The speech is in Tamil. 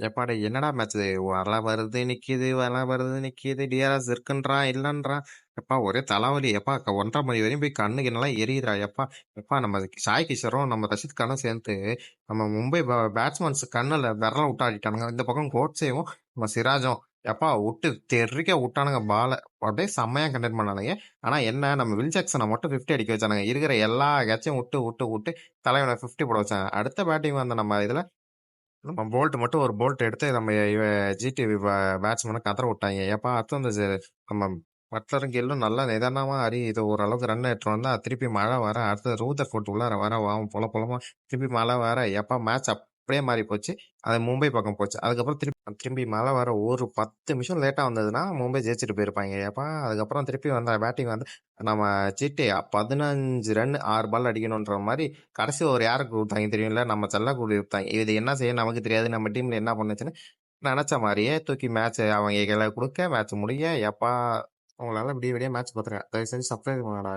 எப்பாடி என்னடா மேட்ச் வர வருது நிற்கிது வர வருது நிற்கிது டிஆர்எஸ் இருக்குன்றான் இல்லைன்றான் எப்பா ஒரே தலைவலி எப்பா ஒன்றரை மணி வரையும் போய் கண்ணுக்கு என்னெல்லாம் எரியுதுடா எப்பா எப்பா நம்ம சாய் கிஷோரும் நம்ம ரஷித் கானும் சேர்ந்து நம்ம மும்பை பேட்ஸ்மேன்ஸ் கண்ணில் விரல விட்டாடிட்டானுங்க இந்த பக்கம் கோட்ஸேவும் நம்ம சிராஜும் எப்பா விட்டு தெருக்க விட்டானுங்க பாலை. அப்படியே செம்மையாக கண்டெக்ட் பண்ணானுங்க. ஆனால் என்ன நம்ம வில் ஜாக்சனை மட்டும் 50 அடிக்க வச்சானுங்க. இருக்கிற எல்லா கேட்சையும் விட்டு விட்டு விட்டு தலைவனை 50 போட வச்சாங்க. அடுத்த பேட்டிங் வந்த நம்ம இதில் நம்ம போல்ட் மட்டும் ஒரு போல்ட் எடுத்து நம்ம ஜிடி பேட்ஸ்மேனை கதற விட்டாங்க. ஏப்பா அடுத்து அந்த நம்ம பட்லரும் கெல்லும் நல்லா நிதானமாக அறி இது ஓரளவுக்கு ரன் எடுத்துட்டு வந்தால் திருப்பி மழை வர அடுத்தது ரூதர் ஃபோர்ட் உள்ளார வர வாவும் புல புலமாக திருப்பி மழை வர எப்போ மேட்ச் அப்படியே மாறி போச்சு. அது மும்பை பக்கம் போச்சு. அதுக்கப்புறம் திருப்பி திரும்பி மழை வர ஒரு பத்து நிமிஷம் லேட்டாக வந்ததுன்னா மும்பை ஜெயிச்சுட்டு போயிருப்பாங்க. ஏப்பா அதுக்கப்புறம் திருப்பி வந்த பேட்டிங் வந்து நம்ம சீட்டு பதினஞ்சு ரன் ஆறு பால் அடிக்கணுன்ற மாதிரி கடைசி ஒரு யாருக்கு கொடுத்தாங்க தெரியும்ல? நம்ம செல்லக்குடி கொடுத்தாங்க. இது என்ன செய்ய நமக்கு தெரியாது. நம்ம டீம்ல என்ன பண்ணுச்சுன்னு நினச்ச மாதிரியே தூக்கி மேட்ச் அவங்க கையில கொடுக்க மேட்ச் முடிய எப்பா உங்களால விடிய விடிய மேட்ச் பார்த்துருக்கேன் தயவு செஞ்சு சப்ஸ்கிரைப் பண்ணடா